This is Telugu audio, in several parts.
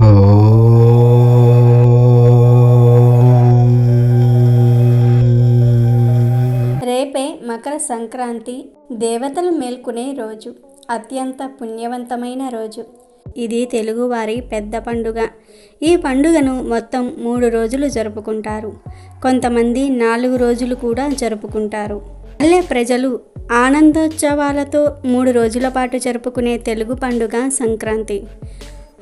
రేపే మకర సంక్రాంతి దేవతలు మేల్కొనే రోజు. అత్యంత పుణ్యవంతమైన రోజు. ఇది తెలుగువారి పెద్ద పండుగ. ఈ పండుగను మొత్తం మూడు రోజులు జరుపుకుంటారు. కొంతమంది నాలుగు రోజులు కూడా జరుపుకుంటారు. పల్లె ప్రజలు ఆనందోత్సవాలతో మూడు రోజుల పాటు జరుపుకునే తెలుగు పండుగ సంక్రాంతి.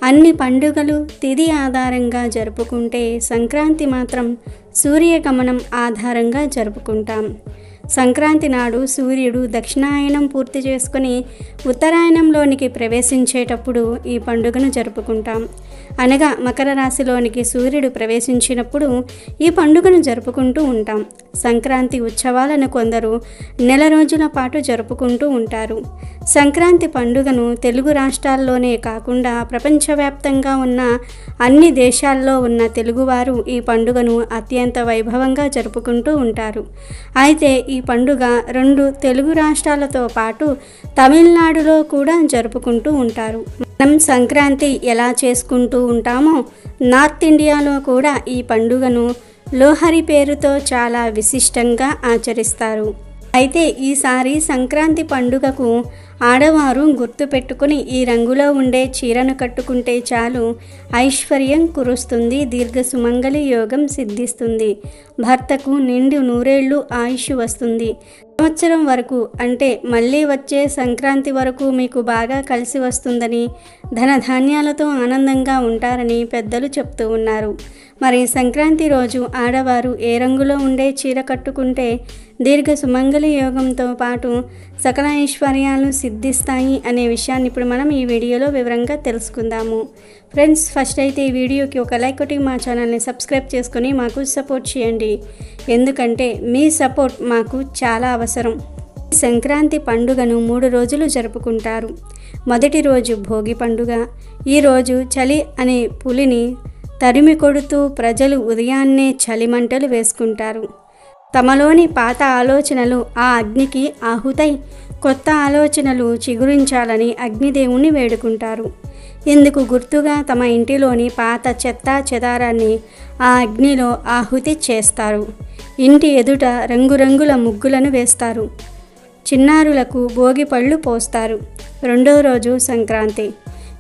అన్ని పండుగలు తిది ఆధారంగా జరుపుకుంటే సంక్రాంతి మాత్రం సూర్యగమనం ఆధారంగా జరుపుకుంటాం. సంక్రాంతి నాడు సూర్యుడు దక్షిణాయనం పూర్తి చేసుకుని ఉత్తరాయణంలోనికి ప్రవేశించేటప్పుడు ఈ పండుగను జరుపుకుంటాం. అనగా మకర రాశిలోనికి సూర్యుడు ప్రవేశించినప్పుడు ఈ పండుగను జరుపుకుంటూ ఉంటాం. సంక్రాంతి ఉత్సవాలను కొందరు నెల రోజుల పాటు జరుపుకుంటూ ఉంటారు. సంక్రాంతి పండుగను తెలుగు రాష్ట్రాల్లోనే కాకుండా ప్రపంచవ్యాప్తంగా ఉన్న అన్ని దేశాల్లో ఉన్న తెలుగువారు ఈ పండుగను అత్యంత వైభవంగా జరుపుకుంటూ ఉంటారు. అయితే ఈ పండుగ రెండు తెలుగు రాష్ట్రాలతో పాటు తమిళనాడులో కూడా జరుపుకుంటూ ఉంటారు. మనం సంక్రాంతి ఎలా చేసుకుంటూ ఉంటామో నార్త్ ఇండియాలో కూడా ఈ పండుగను లోహరి పేరుతో చాలా విశిష్టంగా ఆచరిస్తారు. అయితే ఈసారి సంక్రాంతి పండుగకు ఆడవారు గుర్తుపెట్టుకుని ఈ రంగులో ఉండే చీరను కట్టుకుంటే చాలు ఐశ్వర్యం కురుస్తుంది దీర్ఘ సుమంగళి యోగం సిద్ధిస్తుంది భర్తకు నిండు నూరేళ్ళు ఆయుష్ వస్తుంది. సంవత్సరం వరకు అంటే మళ్ళీ వచ్చే సంక్రాంతి వరకు మీకు బాగా కలిసి వస్తుందని ధనధాన్యాలతో ఆనందంగా ఉంటారని పెద్దలు చెప్తూ ఉన్నారు. మరి సంక్రాంతి రోజు ఆడవారు ఏ రంగులో ఉండే చీర కట్టుకుంటే దీర్ఘ సుమంగళి యోగంతో పాటు సకల ఐశ్వర్యాలు సిద్ధిస్తాయి అనే విషయాన్ని ఇప్పుడు మనం ఈ వీడియోలో వివరంగా తెలుసుకుందాము. ఫ్రెండ్స్ ఫస్ట్ అయితే ఈ వీడియోకి ఒక లైక్ ఒకటి మా ఛానల్ని సబ్స్క్రైబ్ చేసుకొని మాకు సపోర్ట్ చేయండి. ఎందుకంటే మీ సపోర్ట్ మాకు చాలా అవసరం. సంక్రాంతి పండుగను మూడు రోజులు జరుపుకుంటారు. మొదటి రోజు భోగి పండుగ. ఈరోజు చలి అనే పులిని తరిమి కొడుతూ ప్రజలు ఉదయాన్నే చలిమంటలు వేసుకుంటారు. తమలోని పాత ఆలోచనలు ఆ అగ్నికి ఆహుతై కొత్త ఆలోచనలు చిగురించాలని అగ్నిదేవుణ్ణి వేడుకుంటారు. ఇందుకు గుర్తుగా తమ ఇంటిలోని పాత చెత్త చెదారాన్ని ఆ అగ్నిలో ఆహుతి చేస్తారు. ఇంటి ఎదుట రంగురంగుల ముగ్గులను వేస్తారు. చిన్నారులకు భోగి పళ్ళు పోస్తారు. రెండో రోజు సంక్రాంతి.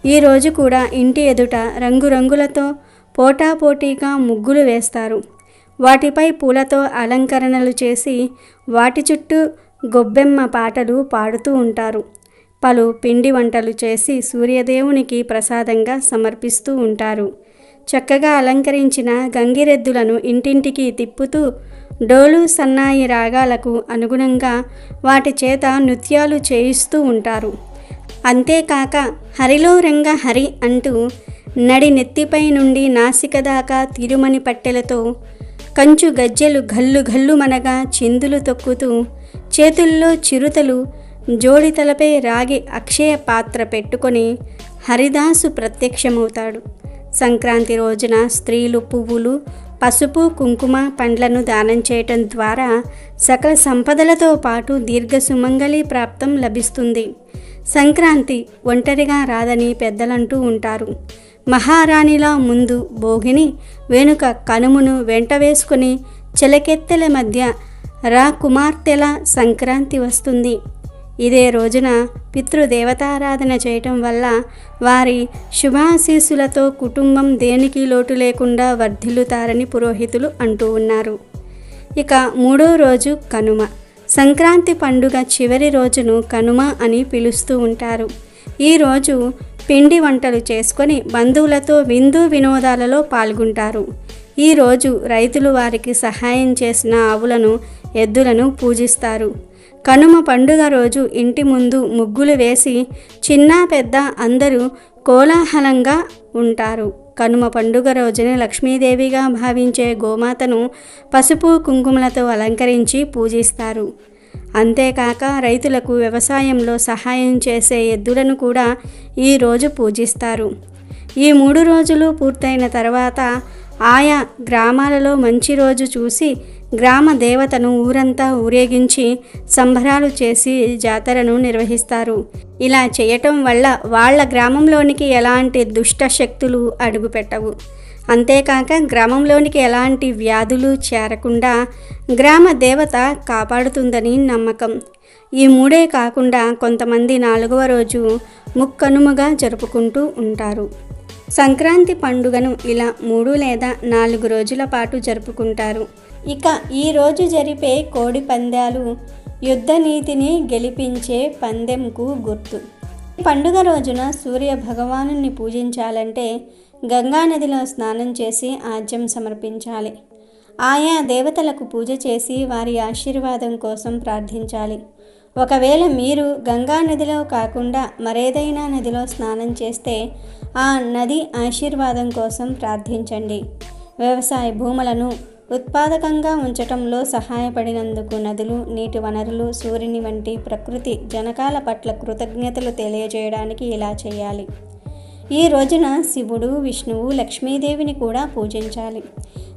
ఈ రోజు కూడా ఇంటి ఎదుట రంగురంగులతో పోటాపోటీగా ముగ్గులు వేస్తారు. వాటిపై పూలతో అలంకరణలు చేసి వాటి చుట్టూ గొబ్బెమ్మ పాటలు పాడుతూ ఉంటారు. పలు పిండి వంటలు చేసి సూర్యదేవునికి ప్రసాదంగా సమర్పిస్తూ ఉంటారు. చక్కగా అలంకరించిన గంగిరెద్దులను ఇంటింటికి తిప్పుతూ డోలు సన్నాయి రాగాలకు అనుగుణంగా వాటి చేత నృత్యాలు చేయిస్తూ ఉంటారు. అంతేకాక హరిలో రంగ హరి అంటూ నడి నెత్తిపై నుండి నాసిక దాకా తిరుమని పట్టెలతో కంచు గజ్జెలు గల్లు ఘల్లు మనగా చిందులు తొక్కుతూ చేతుల్లో చిరుతలు జోడితలపై రాగి అక్షయ పాత్ర పెట్టుకొని హరిదాసు ప్రత్యక్షమవుతాడు. సంక్రాంతి రోజున స్త్రీలు పువ్వులు పసుపు కుంకుమ పండ్లను దానం చేయటం ద్వారా సకల సంపదలతో పాటు దీర్ఘ సుమంగళి ప్రాప్తం లభిస్తుంది. సంక్రాంతి ఒంటరిగా రాదని పెద్దలంటూ ఉంటారు. మహారాణిలా ముందు భోగిని వెనుక కనుమును వెంట వేసుకుని చెలకెత్తెల మధ్య రా కుమార్తెల సంక్రాంతి వస్తుంది. ఇదే రోజున పితృదేవతారాధన చేయటం వల్ల వారి శుభాశీస్సులతో కుటుంబం దేనికి లోటు లేకుండా వర్ధిల్లుతారని పురోహితులు అంటూ ఉన్నారు. ఇక మూడో రోజు కనుమ. సంక్రాంతి పండుగ చివరి రోజును కనుమ అని పిలుస్తూ ఉంటారు. ఈరోజు పిండి వంటలు చేసుకొని బంధువులతో విందు వినోదాలలో పాల్గొంటారు. ఈరోజు రైతులు వారికి సహాయం చేసిన ఆవులను ఎద్దులను పూజిస్తారు. కనుమ పండుగ రోజు ఇంటి ముందు ముగ్గులు వేసి చిన్న పెద్ద అందరూ కోలాహలంగా ఉంటారు. కనుమ పండుగ రోజున లక్ష్మీదేవిగా భావించే గోమాతను పసుపు కుంకుమలతో అలంకరించి పూజిస్తారు. అంతేకాక రైతులకు వ్యవసాయంలో సహాయం చేసే ఎద్దులను కూడా ఈరోజు పూజిస్తారు. ఈ మూడు రోజులు పూర్తయిన తర్వాత ఆయా గ్రామాలలో మంచి రోజు చూసి గ్రామ దేవతను ఊరంతా ఊరేగించి సంబరాలు చేసి జాతరను నిర్వహిస్తారు. ఇలా చేయటం వల్ల వాళ్ళ గ్రామంలోనికి ఎలాంటి దుష్ట శక్తులు అడుగుపెట్టవు. అంతేకాక గ్రామంలోనికి ఎలాంటి వ్యాధులు చేరకుండా గ్రామ దేవత కాపాడుతుందని నమ్మకం. ఈ మూడే కాకుండా కొంతమంది నాలుగవ రోజు ముక్కనుముగా జరుపుకుంటూ ఉంటారు. సంక్రాంతి పండుగను ఇలా మూడు లేదా నాలుగు రోజుల పాటు జరుపుకుంటారు. ఇక ఈ రోజు జరిపే కోడి పందాలు యుద్ధ నీతిని గెలిపించే పందెంకు గుర్తు. పండుగ రోజున సూర్య భగవానుని పూజించాలంటే గంగానదిలో స్నానం చేసి ఆజ్యం సమర్పించాలి. ఆయా దేవతలకు పూజ చేసి వారి ఆశీర్వాదం కోసం ప్రార్థించాలి. ఒకవేళ మీరు గంగా నదిలో కాకుండా మరేదైనా నదిలో స్నానం చేస్తే ఆ నది ఆశీర్వాదం కోసం ప్రార్థించండి. వ్యవసాయ భూములను ఉత్పాదకంగా ఉంచటంలో సహాయపడినందుకు నదులు నీటి వనరులు సూర్యుని వంటి ప్రకృతి జనకాల పట్ల కృతజ్ఞతలు తెలియజేయడానికి ఇలా చేయాలి. ఈ రోజున శివుడు విష్ణువు లక్ష్మీదేవిని కూడా పూజించాలి.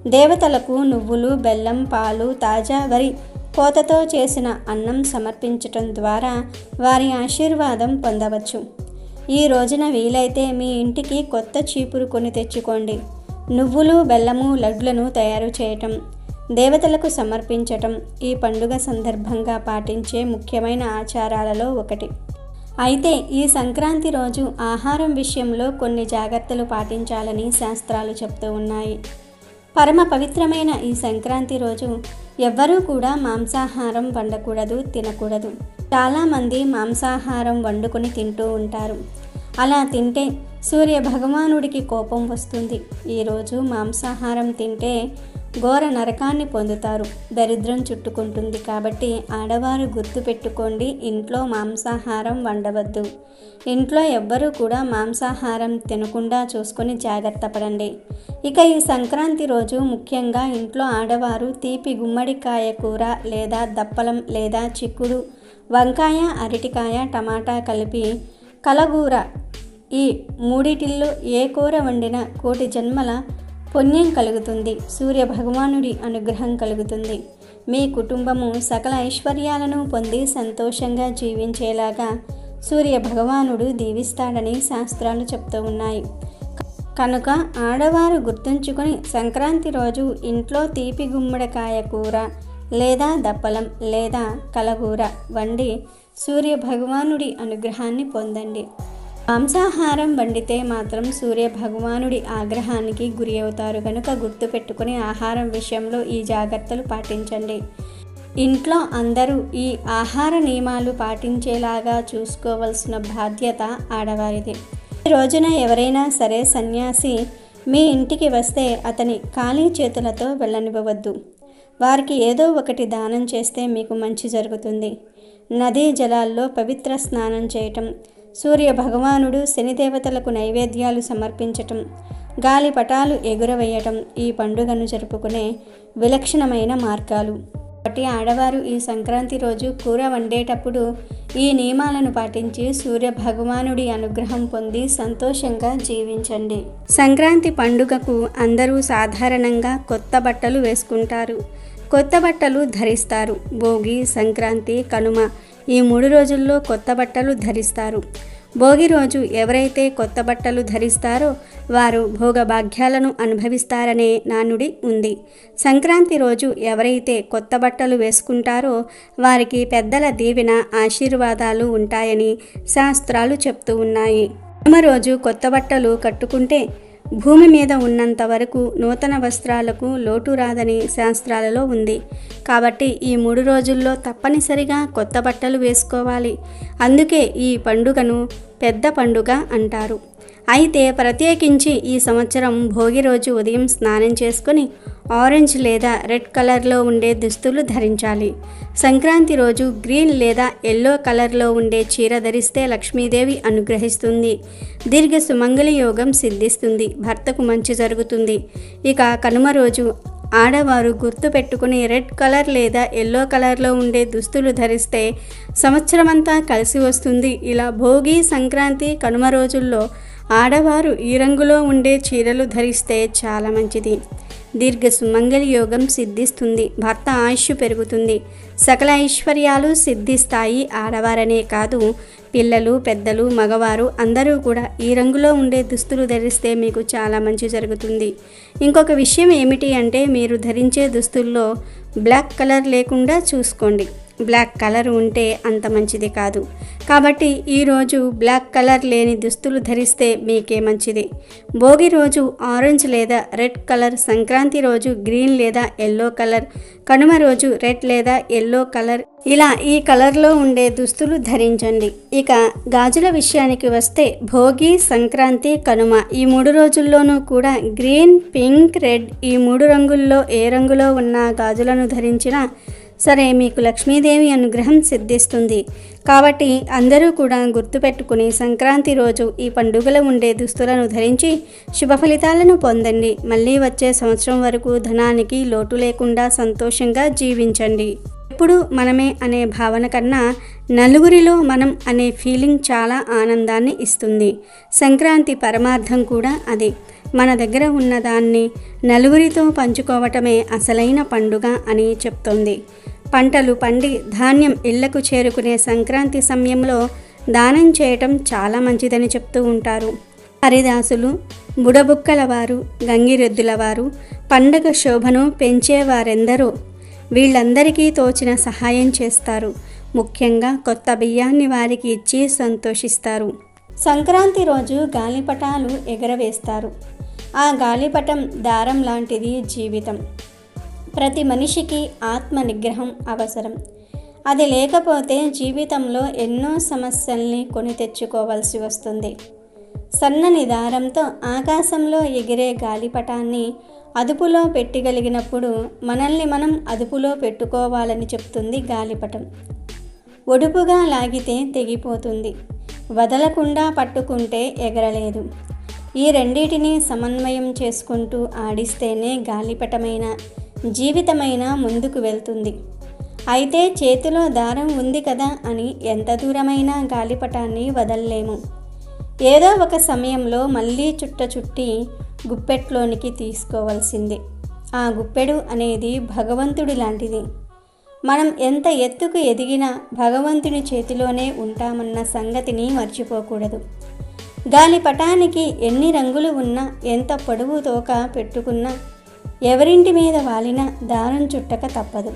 దేవతలకు నువ్వులు బెల్లం పాలు తాజా వరి కోతతో చేసిన అన్నం సమర్పించటం ద్వారా వారి ఆశీర్వాదం పొందవచ్చు. ఈ రోజున వీలైతే మీ ఇంటికి కొత్త చీపురు కొని తెచ్చుకోండి. నువ్వులు బెల్లము లడ్లను తయారు చేయటం దేవతలకు సమర్పించటం ఈ పండుగ సందర్భంగా పాటించే ముఖ్యమైన ఆచారాలలో ఒకటి. అయితే ఈ సంక్రాంతి రోజు ఆహారం విషయంలో కొన్ని జాగ్రత్తలు పాటించాలని శాస్త్రాలు చెప్తూ ఉన్నాయి. పరమ పవిత్రమైన ఈ సంక్రాంతి రోజు ఎవ్వరూ కూడా మాంసాహారం వండకూడదు తినకూడదు. చాలామంది మాంసాహారం వండుకొని తింటూ ఉంటారు. అలా తింటే సూర్య భగవానుడికి కోపం వస్తుంది. ఈరోజు మాంసాహారం తింటే ఘోర నరకాన్ని పొందుతారు. దరిద్రం చుట్టుకుంటుంది కాబట్టి ఆడవారు గుర్తుపెట్టుకోండి ఇంట్లో మాంసాహారం వండవద్దు. ఇంట్లో ఎవ్వరూ కూడా మాంసాహారం తినకుండా చూసుకొని జాగ్రత్త పడండి. ఇక ఈ సంక్రాంతి రోజు ముఖ్యంగా ఇంట్లో ఆడవారు తీపి గుమ్మడికాయ కూర లేదా దప్పలం లేదా చిక్కుడు వంకాయ అరటికాయ టమాటా కలిపి కలగూర ఈ మూడిటిల్లో ఏ కూర వండినా కోటి జన్మల పుణ్యం కలుగుతుంది. సూర్య భగవానుడి అనుగ్రహం కలుగుతుంది. మీ కుటుంబము సకల ఐశ్వర్యాలను పొంది సంతోషంగా జీవించేలాగా సూర్య భగవానుడు దీవిస్తాడని శాస్త్రాలు చెప్తూ ఉన్నాయి. కనుక ఆడవారు గుర్తుంచుకొని సంక్రాంతి రోజు ఇంట్లో తీపి గుమ్మడికాయ కూర లేదా దప్పలం లేదా కలగూర వండి సూర్య భగవానుడి అనుగ్రహాన్ని పొందండి. మాంసాహారం వండితే మాత్రం సూర్య భగవానుడి ఆగ్రహానికి గురి అవుతారు. కనుక గుర్తుపెట్టుకుని ఆహారం విషయంలో ఈ జాగ్రత్తలు పాటించండి. ఇంట్లో అందరూ ఈ ఆహార నియమాలు పాటించేలాగా చూసుకోవలసిన బాధ్యత ఆడవారిది. ఈ రోజున ఎవరైనా సరే సన్యాసి మీ ఇంటికి వస్తే అతని ఖాళీ చేతులతో వెళ్ళనివ్వవద్దు. వారికి ఏదో ఒకటి దానం చేస్తే మీకు మంచి జరుగుతుంది. నదీ జలాల్లో పవిత్ర స్నానం చేయటం సూర్య భగవానుడు శనిదేవతలకు నైవేద్యాలు సమర్పించటం గాలిపటాలు ఎగురవేయటం ఈ పండుగను జరుపుకునే విలక్షణమైన మార్గాలు. కాబట్టి ఆడవారు ఈ సంక్రాంతి రోజు కూర వండేటప్పుడు ఈ నియమాలను పాటించి సూర్య భగవానుడి అనుగ్రహం పొంది సంతోషంగా జీవించండి. సంక్రాంతి పండుగకు అందరూ సాధారణంగా కొత్త బట్టలు వేసుకుంటారు. కొత్త బట్టలు ధరిస్తారు. భోగి సంక్రాంతి కనుమ ఈ మూడు రోజుల్లో కొత్త బట్టలు ధరిస్తారు. భోగి రోజు ఎవరైతే కొత్త బట్టలు ధరిస్తారో వారు భోగభాగ్యాలను అనుభవిస్తారనే నానుడి ఉంది. సంక్రాంతి రోజు ఎవరైతే కొత్త బట్టలు వేసుకుంటారో వారికి పెద్దల దీవెన ఆశీర్వాదాలు ఉంటాయని శాస్త్రాలు చెప్తూ ఉన్నాయి. రోజు కొత్త బట్టలు కట్టుకుంటే భూమి మీద ఉన్నంత వరకు నూతన వస్త్రాలకు లోటు రాదని శాస్త్రాలలో ఉంది. కాబట్టి ఈ మూడు రోజుల్లో తప్పనిసరిగా కొత్త బట్టలు వేసుకోవాలి. అందుకే ఈ పండుగను పెద్ద పండుగ అంటారు. అయితే ప్రత్యేకించి ఈ సంవత్సరం భోగి రోజు ఉదయం స్నానం చేసుకొని ఆరెంజ్ లేదా రెడ్ కలర్లో ఉండే దుస్తులు ధరించాలి. సంక్రాంతి రోజు గ్రీన్ లేదా ఎల్లో కలర్లో ఉండే చీర ధరిస్తే లక్ష్మీదేవి అనుగ్రహిస్తుంది. దీర్ఘ సుమంగళి యోగం సిద్ధిస్తుంది. భర్తకు మంచి జరుగుతుంది. ఇక కనుమ రోజు ఆడవారు గుర్తు పెట్టుకుని రెడ్ కలర్ లేదా ఎల్లో కలర్లో ఉండే దుస్తులు ధరిస్తే సంవత్సరమంతా కలిసి వస్తుంది. ఇలా భోగి సంక్రాంతి కనుమ రోజుల్లో ఆడవారు ఈ రంగులో ఉండే చీరలు ధరిస్తే చాలా మంచిది. దీర్ఘ సుమంగళి యోగం సిద్ధిస్తుంది. భర్త ఆయుష్ పెరుగుతుంది. సకల ఐశ్వర్యాలు సిద్ధిస్తాయి ఆడవారనే కాదు. పిల్లలు పెద్దలు మగవారు అందరూ కూడా ఈ రంగులో ఉండే దుస్తులు ధరిస్తే మీకు చాలా మంచి జరుగుతుంది. ఇంకొక విషయం ఏమిటి అంటే మీరు ధరించే దుస్తుల్లో బ్లాక్ కలర్ లేకుండా చూసుకోండి. బ్లాక్ కలర్ ఉంటే అంత మంచిది కాదు. కాబట్టి ఈరోజు బ్లాక్ కలర్ లేని దుస్తులు ధరిస్తే మీకే మంచిది. భోగి రోజు ఆరెంజ్ లేదా రెడ్ కలర్ సంక్రాంతి రోజు గ్రీన్ లేదా ఎల్లో కలర్ కనుమ రోజు రెడ్ లేదా ఎల్లో కలర్. ఇలా ఈ కలర్లో ఉండే దుస్తులు ధరించండి. ఇక గాజుల విషయానికి వస్తే భోగి సంక్రాంతి కనుమ ఈ మూడు రోజుల్లోనూ కూడా గ్రీన్ పింక్ రెడ్ ఈ మూడు రంగుల్లో ఏ రంగులో ఉన్న గాజులను ధరించినా సరే మీకు లక్ష్మీదేవి అనుగ్రహం సిద్ధిస్తుంది. కాబట్టి అందరూ కూడా గుర్తుపెట్టుకుని సంక్రాంతి రోజు ఈ పండుగలో ఉండే దుస్తులను ధరించి శుభ ఫలితాలను పొందండి. మళ్ళీ వచ్చే సంవత్సరం వరకు ధనానికి లోటు లేకుండా సంతోషంగా జీవించండి. ఎప్పుడు మనమే అనే భావన కన్నా నలుగురిలో మనం అనే ఫీలింగ్ చాలా ఆనందాన్ని ఇస్తుంది. సంక్రాంతి పరమార్థం కూడా అదే. మన దగ్గర ఉన్నదాన్ని నలుగురితో పంచుకోవటమే అసలైన పండుగ అని చెప్తోంది. పంటలు పండి ధాన్యం ఇళ్ళకు చేరుకునే సంక్రాంతి సమయంలో దానం చేయటం చాలా మంచిదని చెప్తూ ఉంటారు. హరిదాసులు బుడబుక్కల వారు గంగిరెద్దుల వారు పండగ శోభను పెంచేవారెందరో వీళ్ళందరికీ తోచిన సహాయం చేస్తారు. ముఖ్యంగా కొత్త బియ్యాన్ని వారికి ఇచ్చి సంతోషిస్తారు. సంక్రాంతి రోజు గాలిపటాలు ఎగరవేస్తారు. ఆ గాలిపటం దారం లాంటిది జీవితం. ప్రతి మనిషికి ఆత్మ నిగ్రహం అవసరం. అది లేకపోతే జీవితంలో ఎన్నో సమస్యల్ని కొని తెచ్చుకోవాల్సి వస్తుంది. సన్నని దారంతో ఆకాశంలో ఎగిరే గాలిపటాన్ని అదుపులో పెట్టగలిగినప్పుడు మనల్ని మనం అదుపులో పెట్టుకోవాలని చెప్తుంది గాలిపటం. ఒడుపుగా లాగితే తెగిపోతుంది. వదలకుండా పట్టుకుంటే ఎగరలేదు. ఈ రెండింటిని సమన్వయం చేసుకుంటూ ఆడిస్తేనే గాలిపటమైన జీవితమైన ముందుకు వెళ్తుంది. అయితే చేతిలో దారం ఉంది కదా అని ఎంత దూరమైనా గాలిపటాన్ని వదల్లేము. ఏదో ఒక సమయంలో మళ్ళీ చుట్ట చుట్టి గుప్పెట్లోనికి తీసుకోవాల్సింది. ఆ గుప్పెడు అనేది భగవంతుడి లాంటిది. మనం ఎంత ఎత్తుకు ఎదిగినా భగవంతుని చేతిలోనే ఉంటామన్న సంగతిని మర్చిపోకూడదు. గాలిపటానికి ఎన్ని రంగులు ఉన్నా ఎంత పొడవు తోక పెట్టుకున్నా ఎవరింటి మీద వాలినా దారం చుట్టక తప్పదు.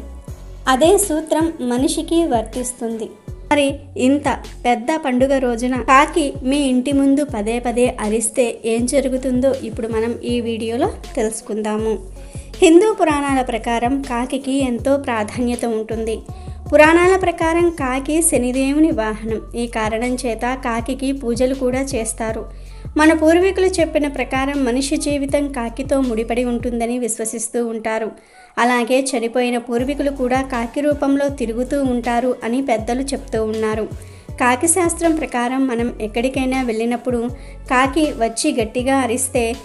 అదే సూత్రం మనిషికి వర్తిస్తుంది. మరి ఇంత పెద్ద పండుగ రోజున కాకి మీ ఇంటి ముందు పదే పదే అరిస్తే ఏం జరుగుతుందో ఇప్పుడు మనం ఈ వీడియోలో తెలుసుకుందాము. హిందూ పురాణాల ప్రకారం కాకి ఎంతో ప్రాధాన్యత ఉంటుంది. పురాణాల ప్రకారం కాకి శనిదేవుని వాహనం. ఈ కారణం చేత కాకి పూజలు కూడా చేస్తారు. మన పూర్వీకులు చెప్పిన ప్రకారం మనిషి జీవితం కాకితో ముడిపడి ఉంటుందని విశ్వసిస్తూ ఉంటారు. అలాగే చనిపోయిన పూర్వీకులు కూడా కాకి రూపంలో తిరుగుతూ ఉంటారు అని పెద్దలు చెప్తూ ఉన్నారు. కాకి శాస్త్రం ప్రకారం మనం ఎక్కడికైనా వెళ్ళినప్పుడు కాకి వచ్చి గట్టిగా అరిస్తే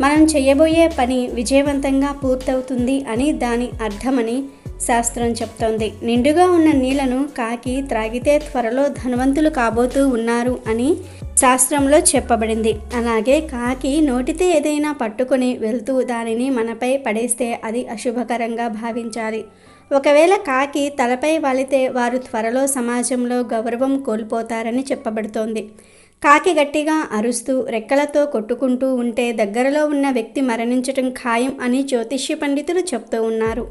మనం చేయబోయే పని విజయవంతంగా పూర్తవుతుంది అని దాని అర్థమని శాస్త్రం చెప్తోంది. నిండుగా ఉన్న నీళ్ళను కాకి త్రాగితే త్వరలో ధనవంతులు కాబోతూ ఉన్నారు అని శాస్త్రంలో చెప్పబడింది. అలాగే కాకి నోటితే ఏదైనా పట్టుకొని వెళ్తూ దానిని మనపై పడేస్తే అది అశుభకరంగా భావించాలి. ఒకవేళ కాకి తలపై వాలితే వారు త్వరలో సమాజంలో గౌరవం కోల్పోతారని చెప్పబడుతోంది. కాకి గట్టిగా అరుస్తూ రెక్కలతో కొట్టుకుంటూ ఉంటే దగ్గరలో ఉన్న వ్యక్తి మరణించటం ఖాయం అని జ్యోతిష్య పండితులు చెప్తూ ఉన్నారు.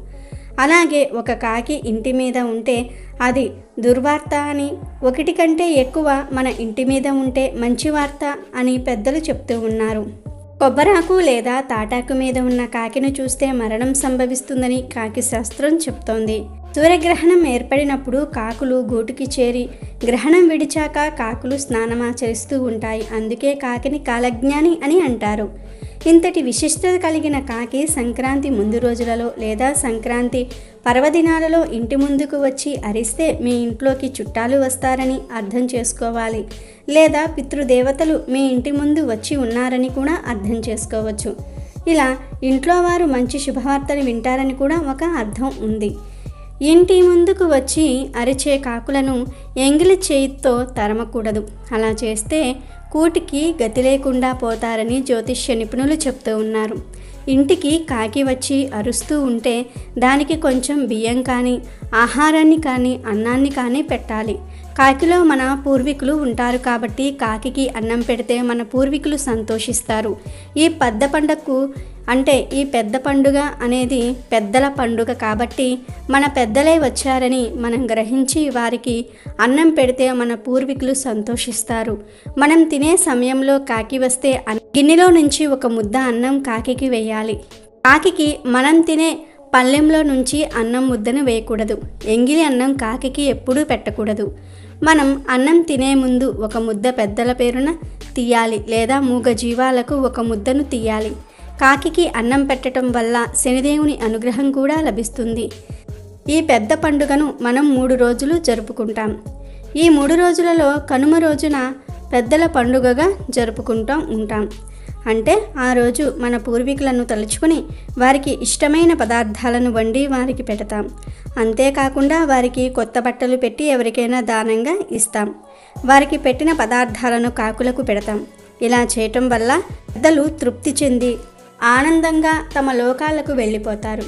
అలాగే ఒక కాకి ఇంటి మీద ఉంటే అది దుర్వార్త అని. ఒకటి కంటే ఎక్కువ మన ఇంటి మీద ఉంటే మంచి వార్త అని పెద్దలు చెప్తూ ఉన్నారు. కొబ్బరాకు లేదా తాటాకు మీద ఉన్న కాకిని చూస్తే మరణం సంభవిస్తుందని కాకి శాస్త్రం చెప్తోంది. సూర్యగ్రహణం ఏర్పడినప్పుడు కాకులు గూటికి చేరి గ్రహణం విడిచాక కాకులు స్నానమాచరిస్తూ ఉంటాయి. అందుకే కాకిని కాలజ్ఞాని అని అంటారు. ఇంతటి విశిష్టత కలిగిన కాకి సంక్రాంతి ముందు రోజులలో లేదా సంక్రాంతి పర్వదినాలలో ఇంటి ముందుకు వచ్చి అరిస్తే మీ ఇంట్లోకి చుట్టాలు వస్తారని అర్థం చేసుకోవాలి. లేదా పితృదేవతలు మీ ఇంటి ముందు వచ్చి ఉన్నారని కూడా అర్థం చేసుకోవచ్చు. ఇలా ఇంట్లో వారు మంచి శుభవార్తలు వింటారని కూడా ఒక అర్థం ఉంది. ఇంటి ముందుకు వచ్చి అరిచే కాకులను ఎంగిలి చేయితో తరమకూడదు. అలా చేస్తే కూటికి గతి లేకుండా పోతారని జ్యోతిష్య నిపుణులు చెప్తూ ఉన్నారు. ఇంటికి కాకి వచ్చి అరుస్తూ ఉంటే దానికి కొంచెం బియ్యం కానీ ఆహారాన్ని కానీ అన్నాన్ని కానీ పెట్టాలి. కాకిలో మన పూర్వీకులు ఉంటారు కాబట్టి కాకికి అన్నం పెడితే మన పూర్వీకులు సంతోషిస్తారు. ఈ పెద్ద పండగకు అంటే ఈ పెద్ద పండుగ అనేది పెద్దల పండుగ కాబట్టి మన పెద్దలే వచ్చారని మనం గ్రహించి వారికి అన్నం పెడితే మన పూర్వీకులు సంతోషిస్తారు. మనం తినే సమయంలో కాకి వస్తే గిన్నెలో నుంచి ఒక ముద్ద అన్నం కాకికి వేయాలి. కాకికి మనం తినే పళ్ళెంలో నుంచి అన్నం ముద్దను వేయకూడదు. ఎంగిలి అన్నం కాకికి ఎప్పుడూ పెట్టకూడదు. మనం అన్నం తినే ముందు ఒక ముద్ద పెద్దల పేరున తీయాలి లేదా మూగ జీవాలకు ఒక ముద్దను తీయాలి. కాకికి అన్నం పెట్టడం వల్ల శనిదేవుని అనుగ్రహం కూడా లభిస్తుంది. ఈ పెద్ద పండుగను మనం మూడు రోజులు జరుపుకుంటాం. ఈ మూడు రోజులలో కనుమ రోజున పెద్దల పండుగగా జరుపుకుంటూ ఉంటాం. అంటే ఆ రోజు మన పూర్వీకులను తలుచుకుని వారికి ఇష్టమైన పదార్థాలను వండి వారికి పెడతాం. అంతేకాకుండా వారికి కొత్త బట్టలు పెట్టి ఎవరికైనా దానంగా ఇస్తాం. వారికి పెట్టిన పదార్థాలను కాకులకు పెడతాం. ఇలా చేయటం వల్ల పెద్దలు తృప్తి చెంది ఆనందంగా తమ లోకాలకు వెళ్ళిపోతారు.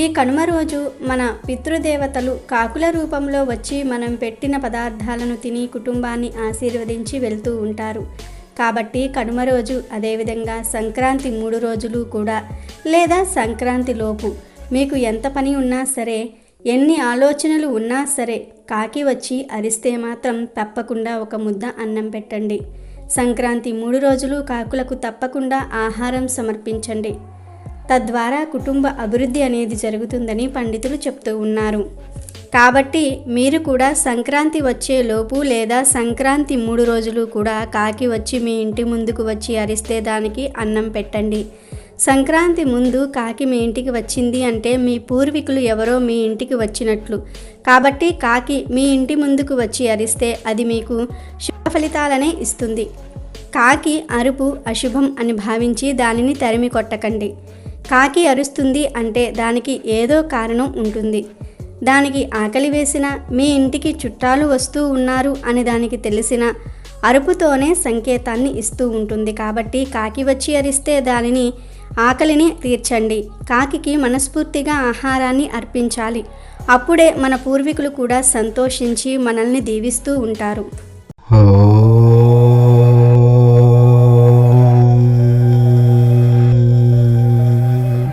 ఈ కనుమ రోజు మన పితృదేవతలు కాకుల రూపంలో వచ్చి మనం పెట్టిన పదార్థాలను తిని కుటుంబాన్ని ఆశీర్వదించి వెళ్తూ ఉంటారు. కాబట్టి కనుమ రోజు అదేవిధంగా సంక్రాంతి మూడు రోజులు కూడా లేదా సంక్రాంతి లోపు మీకు ఎంత పని ఉన్నా సరే ఎన్ని ఆలోచనలు ఉన్నా సరే కాకి వచ్చి అరిస్తే మాత్రం తప్పకుండా ఒక ముద్ద అన్నం పెట్టండి. సంక్రాంతి మూడు రోజులు కాకులకు తప్పకుండా ఆహారం సమర్పించండి. తద్వారా కుటుంబ అభివృద్ధి అనేది జరుగుతుందని పండితులు చెప్తూ ఉన్నారు. కాబట్టి మీరు కూడా సంక్రాంతి వచ్చేలోపు లేదా సంక్రాంతి మూడు రోజులు కూడా కాకి వచ్చి మీ ఇంటి ముందుకు వచ్చి అరిస్తే దానికి అన్నం పెట్టండి. సంక్రాంతి ముందు కాకి మీ ఇంటికి వచ్చింది అంటే మీ పూర్వీకులు ఎవరో మీ ఇంటికి వచ్చినట్లు. కాబట్టి కాకి మీ ఇంటి ముందుకు వచ్చి అరిస్తే అది మీకు శుభ ఫలితాలనే ఇస్తుంది. కాకి అరుపు అశుభం అని భావించి దానిని తరిమి కొట్టకండి. కాకి అరుస్తుంది అంటే దానికి ఏదో కారణం ఉంటుంది. దానికి ఆకలి వేసిన మీ ఇంటికి చుట్టాలు వస్తూ ఉన్నారు అని దానికి తెలిసిన అరుపుతోనే సంకేతాన్ని ఇస్తూ ఉంటుంది. కాబట్టి కాకి వచ్చి అరిస్తే దానిని ఆకలిని తీర్చండి. కాకికి మనస్ఫూర్తిగా ఆహారాన్ని అర్పించాలి. అప్పుడే మన పూర్వీకులు కూడా సంతోషించి మనల్ని దీవిస్తూ ఉంటారు. ఓ